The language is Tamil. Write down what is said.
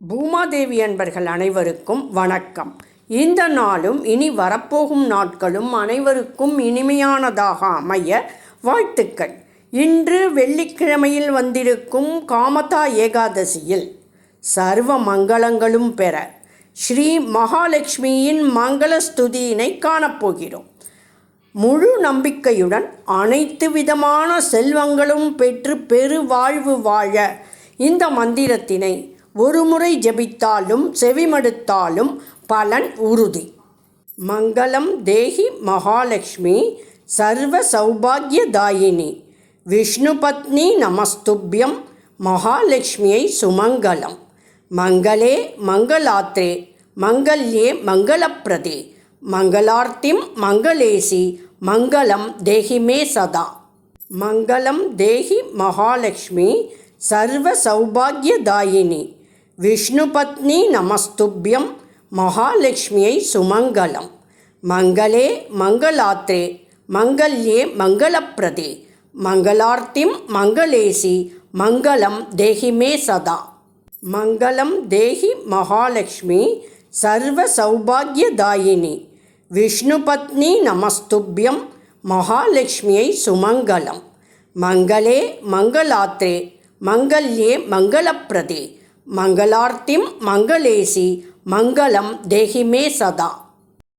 பூமாதேவி அன்பர்கள் அனைவருக்கும் வணக்கம். இந்த நாளும் இனி வரப்போகும் நாட்களும் அனைவருக்கும் இனிமையானதாக அமைய வாழ்த்துக்கள். இன்று வெள்ளிக்கிழமையில் வந்திருக்கும் காமதா ஏகாதசியில் சர்வ மங்களங்களும் பெற ஸ்ரீ மகாலட்சுமியின் மங்கள ஸ்துதியினை காணப்போகிறோம். முழு நம்பிக்கையுடன் அனைத்து விதமான செல்வங்களும் பெற்று பெரு வாழ்வு வாழ இந்த மந்திரத்தினை ஒருமுறை ஜெபித்தாலும் செவிமடுத்தாலும் பலன் உறுதி. மங்களம் தேகி மகாலட்சுமி சர்வ சௌபாகியதாயினி விஷ்ணு பத்னி நமஸ்துப்யம் மகாலட்சுமியை சுமங்கலம். மங்களே மங்களாத்ரே மங்கல்யே மங்களப்பிரதே. மங்களார்த்திம் மங்களேசி மங்களம் தேகிமே சதா. மங்களம் தேகி மகாலட்சுமி சர்வ சௌபாகியதாயினி விஷ்ணு பத்னி நமஸ்துப்யம் மகாலட்சுமியை சுமங்கலம். மங்களே மங்களாத்ரே மங்கல்யே மங்களப்பிரதே மங்களார்த்திம் மங்களேசி மங்களம் தேஹி மே சதா. மங்களம் தேகி மகாலட்சுமி சர்வ சௌபாகியதாயினி. விஷ்ணு பத்னி நமஸ்துப்யம் மகாலட்சுமியை சுமங்கலம். மங்களே மங்களாத்ரே மங்கல்யே மங்களப்பிரதே மங்களார்த்திம் மங்களேசி மங்களம் தேகிமே சதா.